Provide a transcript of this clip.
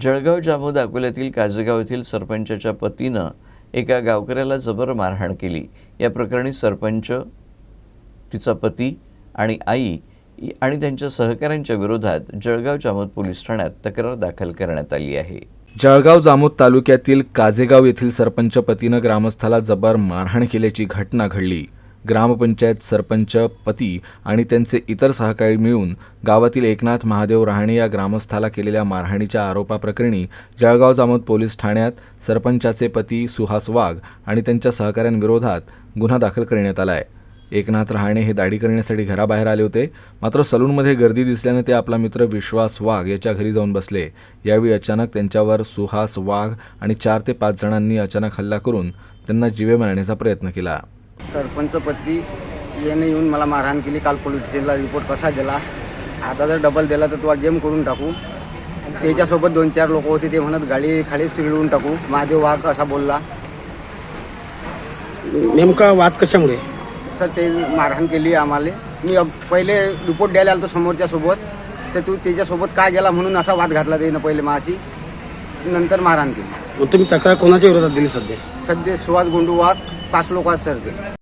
जळगाव जामोद अकोल्यातील काजेगाव येथील सरपंचाच्या पतीनं एका गावकऱ्याला जबर मारहाण केली. या प्रकरणी सरपंच तिचा पती आणि आई आणि त्यांच्या सहकाऱ्यांच्या विरोधात जळगाव जामोद पोलीस ठाण्यात तक्रार दाखल करण्यात आली आहे. जळगाव जामोद तालुक्यातील काजेगाव येथील सरपंच पतीनं ग्रामस्थाला जबर मारहाण केल्याची घटना घडली. ग्रामपंचायत सरपंच पती आणि त्यांचे इतर सहकारी मिळून गावातील एकनाथ महादेव रहाणे या ग्रामस्थाला केलेल्या मारहाणीच्या आरोपाप्रकरणी जळगाव जामोद पोलीस ठाण्यात सरपंचाचे पती सुहास वाघ आणि त्यांच्या सहकाऱ्यांविरोधात गुन्हा दाखल करण्यात आला आहे. एकनाथ रहाणे हे दाढी करण्यासाठी घराबाहेर आले होते. मात्र सलूनमध्ये गर्दी दिसल्याने ते आपला मित्र विश्वास वाघ याच्या घरी जाऊन बसले. यावेळी अचानक त्यांच्यावर सुहास वाघ आणि चार ते पाच जणांनी अचानक हल्ला करून त्यांना जीवे मारण्याचा प्रयत्न केला. सरपंच पती याने येऊन मला मारहाण केली. काल पोलीस स्टेशनला रिपोर्ट कसा दिला? आता जर डबल दिला तर तुला गेम करून टाकू. त्याच्यासोबत दोन चार लोक होते ते म्हणत गाडी खाली चिरडून टाकू. महादेव वाघ असा बोलला. नेमका वाद कशामुळे? सर ते मारहाण केली आम्हाला. मी पहिले रिपोर्ट द्यायला आलो समोरच्या सोबत. तर तू त्याच्यासोबत का गेला म्हणून असा वाद घातला त्यानं पहिले माशी. नंतर मारहाण केली. मग तुम्ही तक्रार कोणाच्या विरोधात दिली सध्या? सध्या सुहास गोंडू वाघ. पाच लोक आहेत सर ते